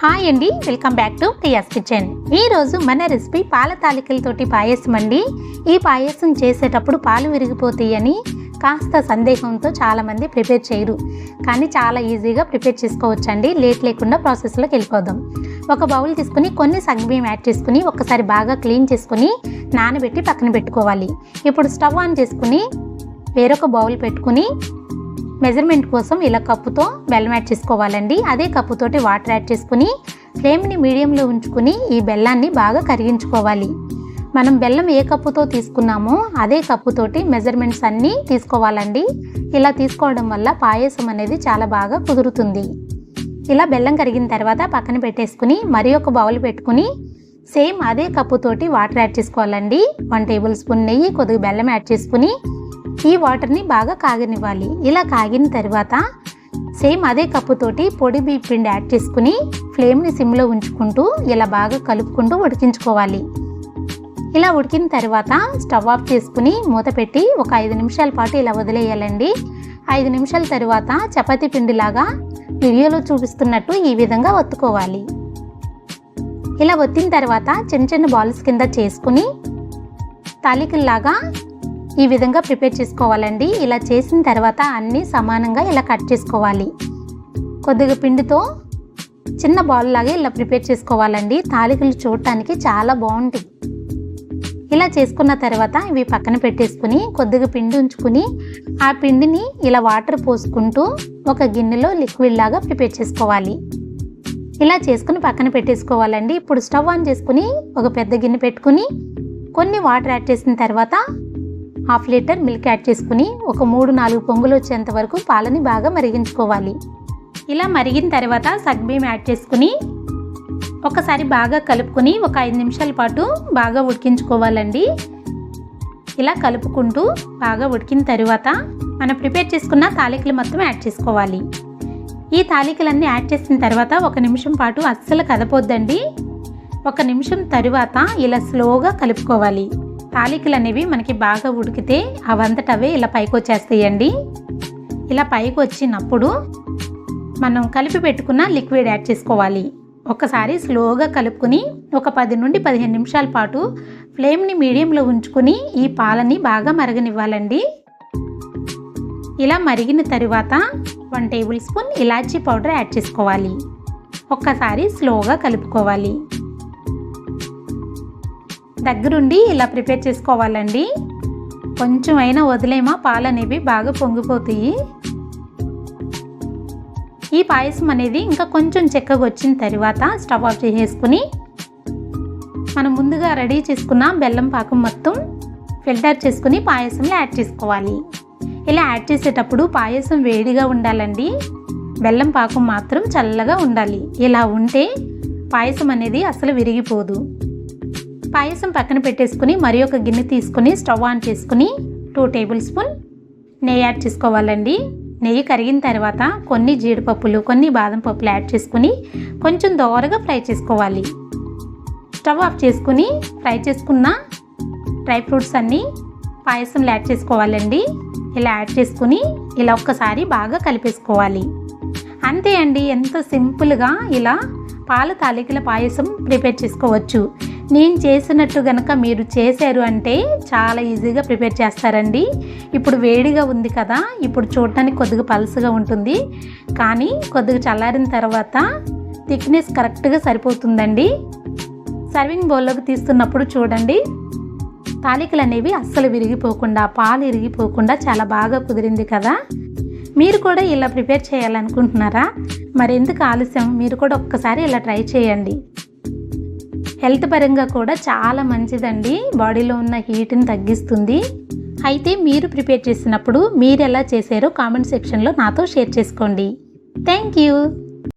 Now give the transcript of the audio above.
Hi అండి welcome back to Priya's kitchen. ఈరోజు మన రెసిపీ పాల తాలికలతోటి పాయసం అండి. ఈ పాయసం చేసేటప్పుడు పాలు విరిగిపోతాయని కాస్త సందేహంతో చాలామంది ప్రిపేర్ చేయరు. కానీ చాలా ఈజీగా ప్రిపేర్ చేసుకోవచ్చండి. లేట్ లేకుండా ప్రాసెస్లోకి వెళ్ళిపోదాం. ఒక బౌల్ తీసుకుని కొన్ని సగ్బియ్యం యాడ్ చేసుకుని ఒకసారి బాగా క్లీన్ చేసుకుని నానబెట్టి పక్కన పెట్టుకోవాలి. ఇప్పుడు స్టవ్ ఆన్ చేసుకుని వేరొక బౌల్ పెట్టుకుని మెజర్మెంట్ కోసం ఇలా కప్పుతో బెల్లం యాడ్ చేసుకోవాలండి. అదే కప్పుతోటి వాటర్ యాడ్ చేసుకుని ఫ్లేమ్ని మీడియంలో ఉంచుకుని ఈ బెల్లాన్ని బాగా కరిగించుకోవాలి. మనం బెల్లం ఏ కప్పుతో తీసుకున్నామో అదే కప్పుతోటి మెజర్మెంట్స్ అన్నీ తీసుకోవాలండి. ఇలా తీసుకోవడం వల్ల పాయసం అనేది చాలా బాగా కుదురుతుంది. ఇలా బెల్లం కరిగిన తర్వాత పక్కన పెట్టేసుకుని మరి ఒక బౌల్ పెట్టుకుని సేమ్ అదే కప్పుతోటి వాటర్ యాడ్ చేసుకోవాలండి. వన్ టేబుల్ స్పూన్ నెయ్యి కొద్దిగా బెల్లం యాడ్ చేసుకుని ఈ వాటర్ని బాగా కాగనివ్వాలి. ఇలా కాగిన తర్వాత సేమ్ అదే కప్పుతోటి పొడి బీ పిండి యాడ్ చేసుకుని ఫ్లేమ్ని సిమ్లో ఉంచుకుంటూ ఇలా బాగా కలుపుకుంటూ ఉడికించుకోవాలి. ఇలా ఉడికిన తర్వాత స్టవ్ ఆఫ్ చేసుకుని మూత పెట్టి ఒక ఐదు నిమిషాల పాటు ఇలా వదిలేయాలండి. ఐదు నిమిషాల తర్వాత చపాతి పిండిలాగా వీడియోలో చూపిస్తున్నట్టు ఈ విధంగా ఒత్తుకోవాలి. ఇలా ఒత్తిన తర్వాత చిన్న చిన్న బాల్స్ కింద చేసుకుని తాలికల్లాగా ఈ విధంగా ప్రిపేర్ చేసుకోవాలండి. ఇలా చేసిన తర్వాత అన్నీ సమానంగా ఇలా కట్ చేసుకోవాలి. కొద్దిగా పిండితో చిన్న బౌల్ లాగా ఇలా ప్రిపేర్ చేసుకోవాలండి. తాలికలు చూడటానికి చాలా బాగుంటాయి. ఇలా చేసుకున్న తర్వాత ఇవి పక్కన పెట్టేసుకుని కొద్దిగా పిండి ఉంచుకుని ఆ పిండిని ఇలా వాటర్ పోసుకుంటూ ఒక గిన్నెలో లిక్విడ్ లాగా ప్రిపేర్ చేసుకోవాలి. ఇలా చేసుకుని పక్కన పెట్టేసుకోవాలండి. ఇప్పుడు స్టవ్ ఆన్ చేసుకుని ఒక పెద్ద గిన్నె పెట్టుకుని కొన్ని వాటర్ యాడ్ చేసిన తర్వాత హాఫ్ లీటర్ మిల్క్ యాడ్ చేసుకుని ఒక మూడు నాలుగు పొంగులు వచ్చేంత వరకు పాలని బాగా మరిగించుకోవాలి. ఇలా మరిగిన తర్వాత సగ్బీం యాడ్ చేసుకుని ఒకసారి బాగా కలుపుకొని ఒక ఐదు నిమిషాల పాటు బాగా ఉడికించుకోవాలండి. ఇలా కలుపుకుంటూ బాగా ఉడికిన తర్వాత మనం ప్రిపేర్ చేసుకున్న తాలికలు మొత్తం యాడ్ చేసుకోవాలి. ఈ తాలికలన్నీ యాడ్ చేసిన తర్వాత ఒక నిమిషం పాటు అస్సలు కదపొద్దండి. ఒక నిమిషం తరువాత ఇలా స్లోగా కలుపుకోవాలి. తాలికలు అనేవి మనకి బాగా ఉడికితే అవంతట అవే ఇలా పైకి వచ్చేస్తాయండి ఇలా పైకి వచ్చినప్పుడు మనం కలిపి పెట్టుకున్న లిక్విడ్ యాడ్ చేసుకోవాలి. ఒకసారి స్లోగా కలుపుకొని ఒక పది నుండి పదిహేను నిమిషాల పాటు ఫ్లేమ్ని మీడియంలో ఉంచుకొని ఈ పాలని బాగా మరగనివ్వాలండి. ఇలా మరిగిన తరువాత one tablespoon elaichi powder add చేసుకోవాలి. ఒక్కసారి స్లోగా కలుపుకోవాలి. దగ్గరుండి ఇలా ప్రిపేర్ చేసుకోవాలండి. కొంచెం అయినా వదిలేమా పాలు అనేవి బాగా పొంగిపోతాయి. ఈ పాయసం అనేది ఇంకా కొంచెం చెక్కగా వచ్చిన తర్వాత స్టవ్ ఆఫ్ చేసేసుకుని మనం ముందుగా రెడీ చేసుకున్న బెల్లం పాకం మొత్తం ఫిల్టర్ చేసుకుని పాయసంలో యాడ్ చేసుకోవాలి. ఇలా యాడ్ చేసేటప్పుడు పాయసం వేడిగా ఉండాలండి. బెల్లం పాకం మాత్రం చల్లగా ఉండాలి. ఇలా ఉంటే పాయసం అనేది అసలు విరిగిపోదు. పాయసం పక్కన పెట్టేసుకుని మరి ఒక గిన్నె తీసుకుని స్టవ్ ఆన్ చేసుకుని టూ టేబుల్ స్పూన్ నెయ్యి యాడ్ చేసుకోవాలండి. నెయ్యి కరిగిన తర్వాత కొన్ని జీడిపప్పులు కొన్ని బాదం పప్పులు యాడ్ చేసుకుని కొంచెం దోరగా ఫ్రై చేసుకోవాలి. స్టవ్ ఆఫ్ చేసుకుని ఫ్రై చేసుకున్న డ్రై ఫ్రూట్స్ అన్నీ పాయసంలో యాడ్ చేసుకోవాలండి. ఇలా యాడ్ చేసుకుని ఇలా ఒక్కసారి బాగా కలిపేసుకోవాలి. అంతే అండి ఎంత సింపుల్గా ఇలా పాల తాలికల పాయసం ప్రిపేర్ చేసుకోవచ్చు. నేను చేసినట్టు గనక మీరు చేశారు అంటే చాలా ఈజీగా ప్రిపేర్ చేస్తారండి. ఇప్పుడు వేడిగా ఉంది కదా ఇప్పుడు చూడటానికి కొద్దిగా పలుసుగా ఉంటుంది. కానీ కొద్దిగా చల్లారిన తర్వాత థిక్నెస్ కరెక్ట్గా సరిపోతుందండి. సర్వింగ్ బౌల్లోకి తీస్తున్నప్పుడు చూడండి తాలికలు అనేవి అస్సలు విరిగిపోకుండా పాలు విరిగిపోకుండా చాలా బాగా కుదిరింది కదా. మీరు కూడా ఇలా ప్రిపేర్ చేయాలనుకుంటున్నారా? మరెందుకు ఆలస్యం? మీరు కూడా ఒక్కసారి ఇలా ట్రై చేయండి. హెల్త్ పరంగా కూడా చాలా మంచిదండి. బాడీలో ఉన్న హీట్ని తగ్గిస్తుంది. అయితే మీరు ప్రిపేర్ చేసినప్పుడు మీరు ఎలా చేశారో కామెంట్ సెక్షన్లో నాతో షేర్ చేసుకోండి. Thank you